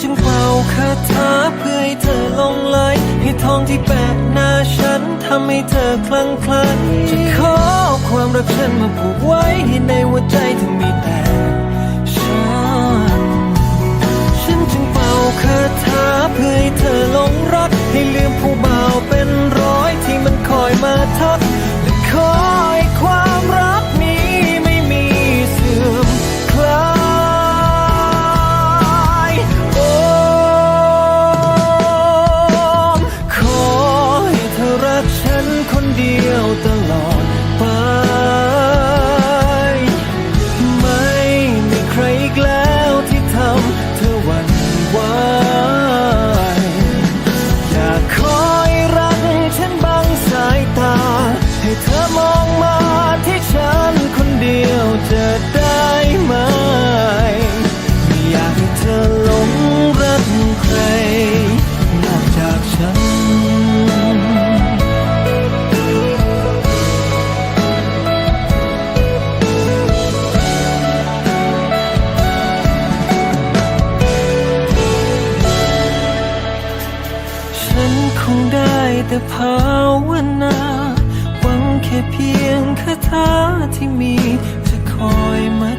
จึงเป่าคาถาเพื่อให้เธอลงไหลให้ทองที่แปะหน้าฉันทำให้เธอคลั่งไคล้จะขอความรักฉันมาผูกไว้ให้ในหัวใจเธอมีแต่ แต่ภาวนาหวังแค่เพียงคาถาที่มีจะคอยมัด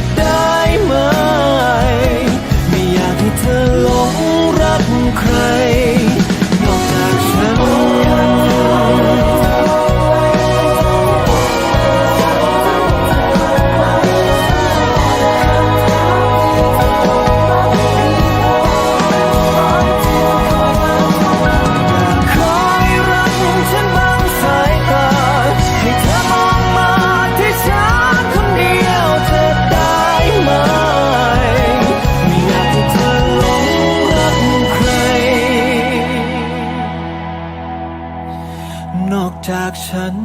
the dark. จากฉัน